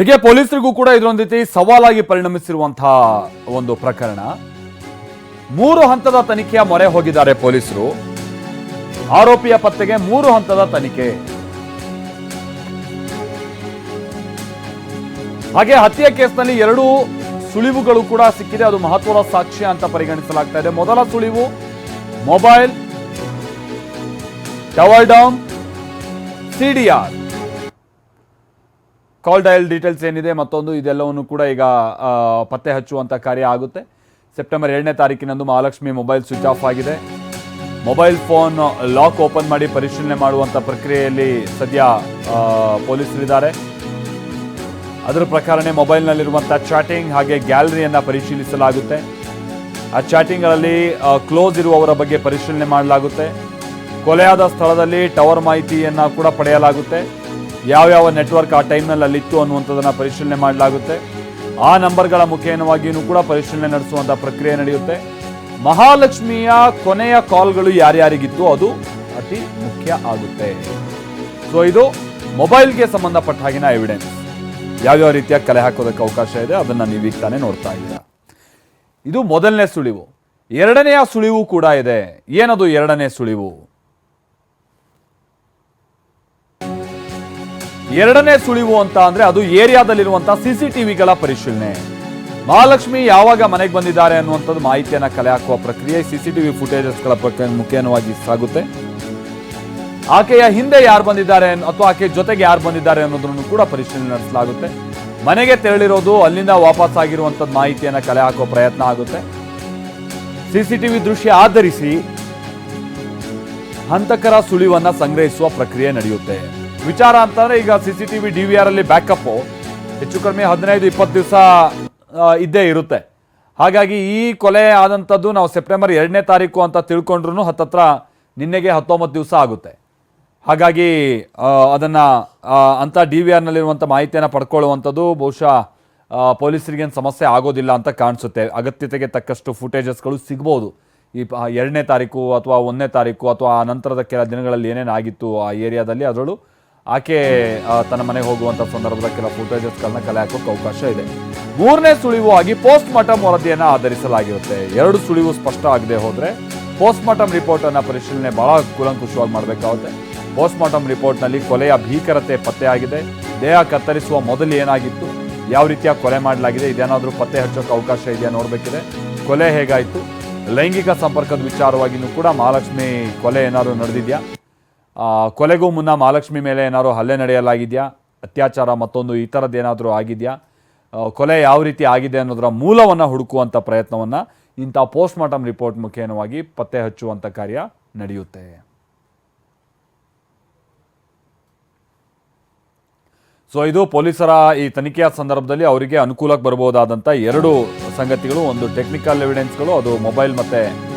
ಹೀಗೆ ಪೊಲೀಸರಿಗೂ ಕೂಡ ಇದೊಂದು ರೀತಿ ಸವಾಲಾಗಿ ಪರಿಣಮಿಸಿರುವಂತಹ ಒಂದು ಪ್ರಕರಣ. ಮೂರು ಹಂತದ ತನಿಖೆಯ ಮೊರೆ ಹೋಗಿದ್ದಾರೆ ಪೊಲೀಸರು. ಆರೋಪಿಯ ಪತ್ತೆಗೆ ಮೂರು ಹಂತದ ತನಿಖೆ. ಹಾಗೆ ಹತ್ಯೆ ಕೇಸ್ನಲ್ಲಿ ಎರಡು ಸುಳಿವುಗಳು ಕೂಡ ಸಿಕ್ಕಿದೆ. ಅದು ಮಹತ್ವದ ಸಾಕ್ಷ್ಯ ಅಂತ ಪರಿಗಣಿಸಲಾಗ್ತಾ ಇದೆ. ಮೊದಲ ಸುಳಿವು, mobile tower down CDR. Call dial details ಏನಿದೆ ಮತ್ತೊಂದು ಇದೆಲ್ಲವನ್ನು ಕೂಡ ಈಗ ಪತ್ತೆ ಹಚ್ಚುವಂಥ ಕಾರ್ಯ ಆಗುತ್ತೆ. ಸೆಪ್ಟೆಂಬರ್ ಎರಡನೇ ತಾರೀಕಿನಂದು ಮಹಾಲಕ್ಷ್ಮಿ ಮೊಬೈಲ್ ಸ್ವಿಚ್ ಆಫ್ ಆಗಿದೆ. ಮೊಬೈಲ್ ಫೋನ್ ಲಾಕ್ ಓಪನ್ ಮಾಡಿ ಪರಿಶೀಲನೆ ಮಾಡುವಂಥ ಪ್ರಕ್ರಿಯೆಯಲ್ಲಿ ಸದ್ಯ ಪೊಲೀಸರಿದ್ದಾರೆ. ಅದರ ಪ್ರಕಾರನೇ ಮೊಬೈಲ್ನಲ್ಲಿರುವಂಥ ಚಾಟಿಂಗ್ ಹಾಗೆ ಗ್ಯಾಲರಿಯನ್ನು ಪರಿಶೀಲಿಸಲಾಗುತ್ತೆ. ಆ ಚಾಟಿಂಗ್ಗಳಲ್ಲಿ ಕ್ಲೋಸ್ ಇರುವವರ ಬಗ್ಗೆ ಪರಿಶೀಲನೆ ಮಾಡಲಾಗುತ್ತೆ. ಕೊಲೆಯಾದ ಸ್ಥಳದಲ್ಲಿ ಟವರ್ ಮಾಹಿತಿಯನ್ನು ಕೂಡ ಪಡೆಯಲಾಗುತ್ತೆ. ಯಾವ್ಯಾವ ನೆಟ್ವರ್ಕ್ ಆ ಟೈಮ್ನಲ್ಲಿ ಅಲ್ಲಿತ್ತು ಅನ್ನುವಂಥದ್ದನ್ನು ಪರಿಶೀಲನೆ ಮಾಡಲಾಗುತ್ತೆ. ಆ ನಂಬರ್ಗಳ ಮುಖೇನವಾಗಿಯೂ ಕೂಡ ಪರಿಶೀಲನೆ ನಡೆಸುವಂಥ ಪ್ರಕ್ರಿಯೆ ನಡೆಯುತ್ತೆ. ಮಹಾಲಕ್ಷ್ಮಿಯ ಕೊನೆಯ ಕಾಲ್ಗಳು ಯಾರ್ಯಾರಿಗಿತ್ತು ಅದು ಅತಿ ಮುಖ್ಯ ಆಗುತ್ತೆ. ಸೊ ಇದು ಮೊಬೈಲ್ಗೆ ಸಂಬಂಧಪಟ್ಟ ಹಾಗಿನ ಎವಿಡೆನ್ಸ್ ಯಾವ್ಯಾವ ರೀತಿಯ ಕಲೆ ಹಾಕೋದಕ್ಕೆ ಅವಕಾಶ ಇದೆ, ಅದನ್ನು ನೀವೀಗ ತಾನೇ ನೋಡ್ತಾ ಇದ್ದೀರಾ. ಇದು ಮೊದಲನೇ ಸುಳಿವು. ಎರಡನೆಯ ಸುಳಿವು ಕೂಡ ಇದೆ. ಏನದು ಎರಡನೇ ಸುಳಿವು? ಎರಡನೇ ಸುಳಿವು ಅಂತ ಅಂದ್ರೆ ಅದು ಏರಿಯಾದಲ್ಲಿರುವಂತಹ ಸಿಸಿಟಿವಿಗಳ ಪರಿಶೀಲನೆ. ಮಹಾಲಕ್ಷ್ಮಿ ಯಾವಾಗ ಮನೆಗೆ ಬಂದಿದ್ದಾರೆ ಅನ್ನುವಂಥದ್ದು ಮಾಹಿತಿಯನ್ನ ಕಲೆ ಹಾಕುವ ಪ್ರಕ್ರಿಯೆ ಸಿಸಿಟಿವಿ ಫುಟೇಜಸ್ಗಳ ಪ್ರಕ್ರಿಯೆ ಮುಖೇನವಾಗಿ ಸಾಗುತ್ತೆ. ಆಕೆಯ ಹಿಂದೆ ಯಾರು ಬಂದಿದ್ದಾರೆ ಅಥವಾ ಆಕೆಯ ಜೊತೆಗೆ ಯಾರು ಬಂದಿದ್ದಾರೆ ಅನ್ನೋದನ್ನು ಕೂಡ ಪರಿಶೀಲನೆ ನಡೆಸಲಾಗುತ್ತೆ. ಮನೆಗೆ ತೆರಳಿರೋದು ಅಲ್ಲಿಂದ ವಾಪಸ್ ಆಗಿರುವಂಥದ್ದು ಮಾಹಿತಿಯನ್ನು ಕಲೆ ಹಾಕುವ ಪ್ರಯತ್ನ ಆಗುತ್ತೆ. ಸಿಸಿಟಿವಿ ದೃಶ್ಯ ಆಧರಿಸಿ ಹಂತಕರ ಸುಳಿವನ್ನ ಸಂಗ್ರಹಿಸುವ ಪ್ರಕ್ರಿಯೆ ನಡೆಯುತ್ತೆ. ವಿಚಾರ ಅಂತಂದ್ರೆ ಈಗ C C T V D V R ಅಲ್ಲಿ ಬ್ಯಾಕಪ್ ಹೆಚ್ಚು ಕಡಿಮೆ ಹದಿನೈದು, ಇಪ್ಪತ್ತು ದಿವಸ ಇದ್ದೇ ಇರುತ್ತೆ. ಹಾಗಾಗಿ ಈ ಕೊಲೆ ಆದಂಥದ್ದು ನಾವು ಸೆಪ್ಟೆಂಬರ್ ಎರಡನೇ ತಾರೀಕು ಅಂತ ತಿಳ್ಕೊಂಡ್ರು ಹತ್ತತ್ರ ನಿನ್ನೆಗೆ ಹತ್ತೊಂಬತ್ತು ದಿವಸ ಆಗುತ್ತೆ. ಹಾಗಾಗಿ ಅದನ್ನು ಅಂತ ಡಿ ವಿ ಆರ್ನಲ್ಲಿರುವಂಥ ಮಾಹಿತಿಯನ್ನು ಪಡ್ಕೊಳ್ಳುವಂಥದ್ದು ಬಹುಶಃ ಪೊಲೀಸರಿಗೆ ಪೊಲೀಸರಿಗೇನು ಸಮಸ್ಯೆ ಆಗೋದಿಲ್ಲ ಅಂತ ಕಾಣಿಸುತ್ತೆ. ಅಗತ್ಯತೆಗೆ ತಕ್ಕಷ್ಟು ಫುಟೇಜಸ್ಗಳು ಸಿಗ್ಬೋದು. ಈ ಎರಡನೇ ತಾರೀಕು ಅಥವಾ ಒಂದನೇ ತಾರೀಕು ಅಥವಾ ಆ ನಂತರದ ಕೆಲ ದಿನಗಳಲ್ಲಿ ಏನೇನಾಗಿತ್ತು ಆ ಏರಿಯಾದಲ್ಲಿ, ಅದರಲ್ಲೂ ಆಕೆ ತನ್ನ ಮನೆಗೆ ಹೋಗುವಂಥ ಸಂದರ್ಭದ ಕೆಲ ಫುಟೇಜಸ್ಗಳನ್ನ ಕಲೆ ಹಾಕೋಕೆ ಅವಕಾಶ ಇದೆ. ಮೂರನೇ ಸುಳಿವು ಆಗಿ ಪೋಸ್ಟ್ ಮಾರ್ಟಮ್ ವರದಿಯನ್ನು ಆಧರಿಸಲಾಗಿರುತ್ತೆ. ಎರಡು ಸುಳಿವು ಸ್ಪಷ್ಟ ಆಗದೆ ಹೋದರೆ ಪೋಸ್ಟ್ ಮಾರ್ಟಮ್ ರಿಪೋರ್ಟನ್ನು ಪರಿಶೀಲನೆ ಬಹಳ ಕೂಲಂಕುಷವಾಗಿ ಮಾಡಬೇಕಾಗುತ್ತೆ. ಪೋಸ್ಟ್ ಮಾರ್ಟಮ್ ರಿಪೋರ್ಟ್ನಲ್ಲಿ ಕೊಲೆಯ ಭೀಕರತೆ ಪತ್ತೆಯಾಗಿದೆ. ದೇಹ ಕತ್ತರಿಸುವ ಮೊದಲು ಏನಾಗಿತ್ತು? ಯಾವ ರೀತಿಯ ಕೊಲೆ ಮಾಡಲಾಗಿದೆ? ಇದೇನಾದರೂ ಪತ್ತೆ ಹಚ್ಚೋಕೆ ಅವಕಾಶ ಇದೆಯಾ ನೋಡಬೇಕಿದೆ. ಕೊಲೆ ಹೇಗಾಯಿತು? ಲೈಂಗಿಕ ಸಂಪರ್ಕದ ವಿಚಾರವಾಗಿಯೂ ಕೂಡ ಮಹಾಲಕ್ಷ್ಮಿ ಕೊಲೆ ಏನಾದರೂ ನಡೆದಿದೆಯಾ? ಕೊಲೆಗೂ ಮುನ್ನ ಮಹಾಲಕ್ಷ್ಮಿ ಮೇಲೆ ಏನಾದರೂ ಹಲ್ಲೆ ನಡೆಯಲಾಗಿದೆಯಾ? ಅತ್ಯಾಚಾರ ಮತ್ತೊಂದು ಈ ಥರದ್ದೇನಾದರೂ ಆಗಿದೆಯಾ? ಕೊಲೆ ಯಾವ ರೀತಿ ಆಗಿದೆ ಅನ್ನೋದರ ಮೂಲವನ್ನು ಹುಡುಕುವಂಥ ಪ್ರಯತ್ನವನ್ನು ಇಂಥ ಪೋಸ್ಟ್ ಮಾರ್ಟಮ್ ರಿಪೋರ್ಟ್ ಮುಖೇನವಾಗಿ ಪತ್ತೆ ಹಚ್ಚುವಂಥ ಕಾರ್ಯ ನಡೆಯುತ್ತೆ. ಸೊ ಇದು ಪೊಲೀಸರ ಈ ತನಿಖೆಯ ಸಂದರ್ಭದಲ್ಲಿ ಅವರಿಗೆ ಅನುಕೂಲಕ್ಕೆ ಬರಬಹುದಾದಂಥ ಎರಡು ಸಂಗತಿಗಳು, ಒಂದು ಟೆಕ್ನಿಕಲ್ ಎವಿಡೆನ್ಸ್ಗಳು ಅದು ಮೊಬೈಲ್ ಮತ್ತು